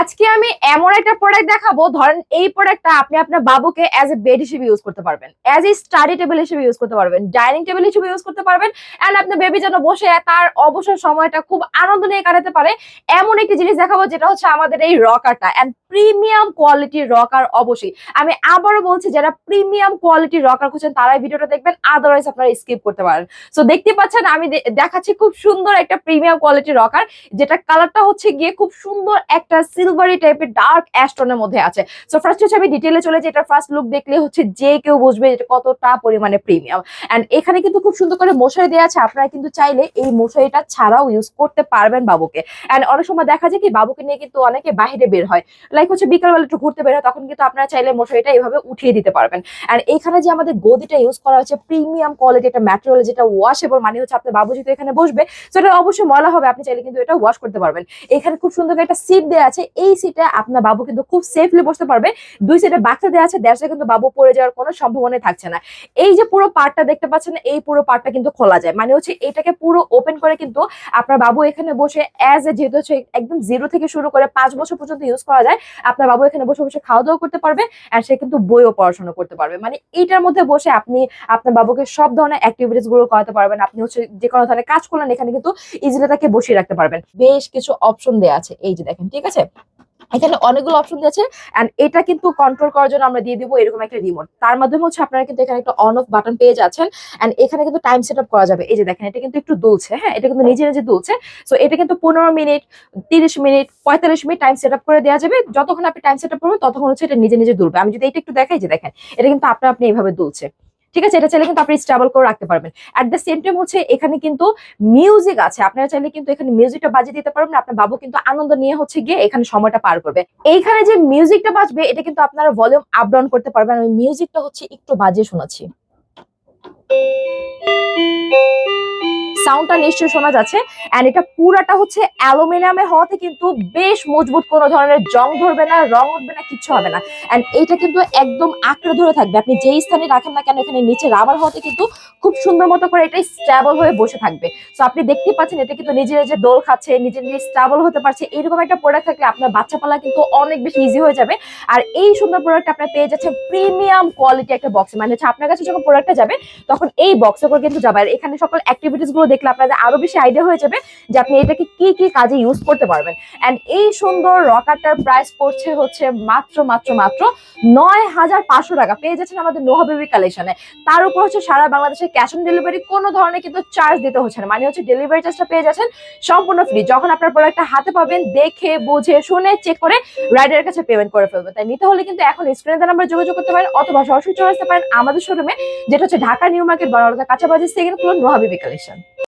আজকে আমি এমন একটা প্রোডাক্ট দেখাবো, ধরেন এই প্রোডাক্টটা আপনি আপনার বাবুকে অ্যাজ এ বেড হিসেবে ইউজ করতে পারবেন অ্যাজ এ স্টাডি টেবিল হিসেবে ইউজ করতে পারবেন ডাইনিং টেবিল হিসেবে ইউজ করতে পারবেন এন্ড আপনার বেবি যেন বসে তার অবসর সময়টা খুব আনন্দ নিয়ে কাটাতে পারে, এমন একটি জিনিস দেখাবো যেটা হচ্ছে আমাদের এই রকারটা এন্ড প্রিমিয়াম কোয়ালিটির রকার অবশ্যই। আমি আবারও বলছি, যারা প্রিমিয়াম কোয়ালিটির রকার খুঁজছেন তারাই ভিডিওটা দেখবেন আদারওয়াইজ আপনারা স্কিপ করতে পারেন। সো দেখতে পাচ্ছেন, আমি দেখাচ্ছি খুব সুন্দর একটা প্রিমিয়াম কোয়ালিটির রকার যেটা কালারটা হচ্ছে গিয়ে খুব সুন্দর একটা সিলভারি টাইপের ডার্ক অ্যাস্টনের মধ্যে আছে। সো ফার্স্ট হচ্ছে আমি ডিটেলে চলে যে এটা ফার্স্ট লুক দেখলে হচ্ছে যে কেউ বুঝবে এটা কতটা পরিমাণে প্রিমিয়াম এন্ড এখানে কিন্তু খুব সুন্দর করে মশারি দেওয়া আছে, আপনারা কিন্তু চাইলে এই মশারিটা ছাড়াও ইউজ করতে পারবেন বাবুকে। এন্ড অনেক সময় দেখা যায় কি, বাবুকে নিয়ে কিন্তু অনেকে বাইরে বের হয়। লাইক হচ্ছে বিকালবেলা একটু ঘুরতে বের হয়, তখন কিন্তু আপনারা চাইলে মশারিটা এইভাবে উঠিয়ে দিতে পারবেন। এন্ড এখানে যে আমাদের গদিটা ইউজ করা হচ্ছে প্রিমিয়াম কোয়ালিটি একটা ম্যাটেরিয়াল যেটা ওয়াশেবল মানে হচ্ছে আপনার বাবু যেহেতু এখানে বসবে, সেটা অবশ্যই ময়লা হবে, আপনি চাইলে কিন্তু এটা ওয়াশ করতে পারবেন। এখানে খুব সুন্দর একটা সিট দেওয়া আছে এই সিটে আপনার বাবু কিন্তু খুব সেফলি বসতে পারবে। দুই সিটে বাচ্চা দেওয়া আছে দ্যাটসে কিন্তু বাবু পড়ে যাওয়ার কোনো সম্ভাবনা থাকছে না। এই যে পুরো পার্টটা দেখতে পাচ্ছেন, এই পুরো পার্টটা কিন্তু খোলা যায়। মানে হচ্ছে এটাকে পুরো ওপেন করে কিন্তু আপনার বাবু এখানে বসে অ্যাজ এ যেহেতু হচ্ছে একদম জিরো থেকে শুরু করে পাঁচ বছর পর্যন্ত ইউজ করা যায়, আপনার বাবু এখানে বসে বসে খাওয়া দাওয়া করতে পারবে আর সে কিন্তু বইও পড়াশোনা করতে পারবে। মানে এইটার মধ্যে বসে আপনি আপনার বাবুকে সব ধরনের অ্যাক্টিভিটিসগুলো করাতে পারবেন। আপনি হচ্ছে যে কোনো ধরনের কাজ করলেন, এখানে কিন্তু ইজিলি তাকে বসিয়ে রাখতে পারবেন। বেশ কিছু অপশন দেওয়া আছে। এই যে দেখেন, ঠিক আছে? এখানে অনেকগুলো অপশন দিয়েছে এন্ড এটা কিন্তু কন্ট্রোল করার জন্য আমরা দিয়ে দিব এরকম একটা রিমোট তার মাধ্যমে হচ্ছে আপনারা কিন্তু এখানে একটা অন অফ বাটন পেয়ে যাচ্ছেন এন্ড এখানে কিন্তু টাইম সেট আপ করা যাবে। এই যে দেখেন, এটা কিন্তু একটু দুলছে হ্যাঁ? এটা কিন্তু নিজে নিজে দুলছে সো এটা কিন্তু পনেরো মিনিট, তিরিশ মিনিট, পঁয়তাল্লিশ মিনিট টাইম সেট আপ করে দেওয়া যাবে। যতক্ষণ আপনি টাইম সেট আপ করবেন, ততক্ষণ হচ্ছে এটা নিজে নিজে দুলবে। আমি যদি এটা একটু দেখাই যে দেখেন, এটা কিন্তু আপনার আপনি এইভাবে দুলছে। ঠিক আছে? এটা চাইলে কিন্তু আপনি স্ট্রাবল করে রাখতে পারবেন। অ্যাট দ্য সেম টাইম হচ্ছে এখানে কিন্তু মিউজিক আছে। আপনারা চাইলে কিন্তু এখানে মিউজিকটা বাজিয়ে দিতে পারবেন। আপনার বাবু কিন্তু আনন্দ নিয়ে হচ্ছে গিয়ে এখানে সময়টা পার করবে। এইখানে যে মিউজিকটা বাজবে, এটা কিন্তু আপনারা ভলিউম আপ ডাউন করতে পারবেন। আমি মিউজিকটা হচ্ছে একটু বাজিয়ে শোনাচ্ছি। সাউন্ডটা নিশ্চয়ই শোনা যাচ্ছে। এন্ড এটা পুরাটা হচ্ছে অ্যালুমিনিয়ামের হওয়াতে কিন্তু বেশ মজবুত, কোনো ধরনের জং ধরবে না, রং উঠবে না, কিচ্ছু হবে না। এন্ড এইটা কিন্তু একদম আঁকড়ে ধরে থাকবে। আপনি যেই স্থানে রাখেন না কেন, এখানে নিচে রাবার হওয়াতে কিন্তু খুব সুন্দর মতো করে এটা স্ট্যাবল হয়ে বসে থাকবে। সো আপনি দেখতে পাচ্ছেন এটা কিন্তু নিজের যে দোল খাচ্ছে নিজে নিজে স্ট্যাবল হতে পারছে, এরকম একটা প্রোডাক্ট থাকলে আপনার বাচ্চা পালা কিন্তু অনেক বেশি ইজি হয়ে যাবে। আর এই সুন্দর প্রোডাক্ট আপনার পেয়ে যাচ্ছে প্রিমিয়াম কোয়ালিটি একটা বক্স মানে হচ্ছে আপনার কাছে যখন প্রোডাক্টটা যাবে, তখন এই বক্সে করে কিন্তু যাবে। আর এখানে সকল অ্যাক্টিভিটিসগুলো দেখলে আপনাদের আরও বেশি আইডিয়া হয়ে যাবে যে আপনি এটাকে কি কি কাজে ইউজ করতে পারবেন। এন্ড এই সুন্দর রকারটার প্রাইস পড়ছে হচ্ছে মাত্র মাত্র মাত্র নয় হাজার পাঁচশো টাকা। পেয়ে যাচ্ছেন আমাদের নোহা বেবি কালেকশনে তার উপর হচ্ছে সারা বাংলাদেশে ক্যাশ অন ডেলিভারি কোনো ধরনের কিন্তু চার্জ দিতে হচ্ছে না। মানে হচ্ছে ডেলিভারি চার্জটা পেয়ে যাচ্ছেন সম্পূর্ণ ফ্রি যখন আপনার প্রোডাক্টটা হাতে পাবেন, দেখে, বুঝে, শুনে চেক করে রাইডারের কাছে পেমেন্ট করে ফেলবেন। তাই নিতে হলে কিন্তু এখন স্ক্রিনে নাম্বার যোগাযোগ করতে পারেন অথবা সরাসরি চলে আসতে পারেন আমাদের শোরুমে যেটা হচ্ছে ঢাকা নিউ মার্কেট বারোটা কাঁচাবাজি second floor Noha baby collection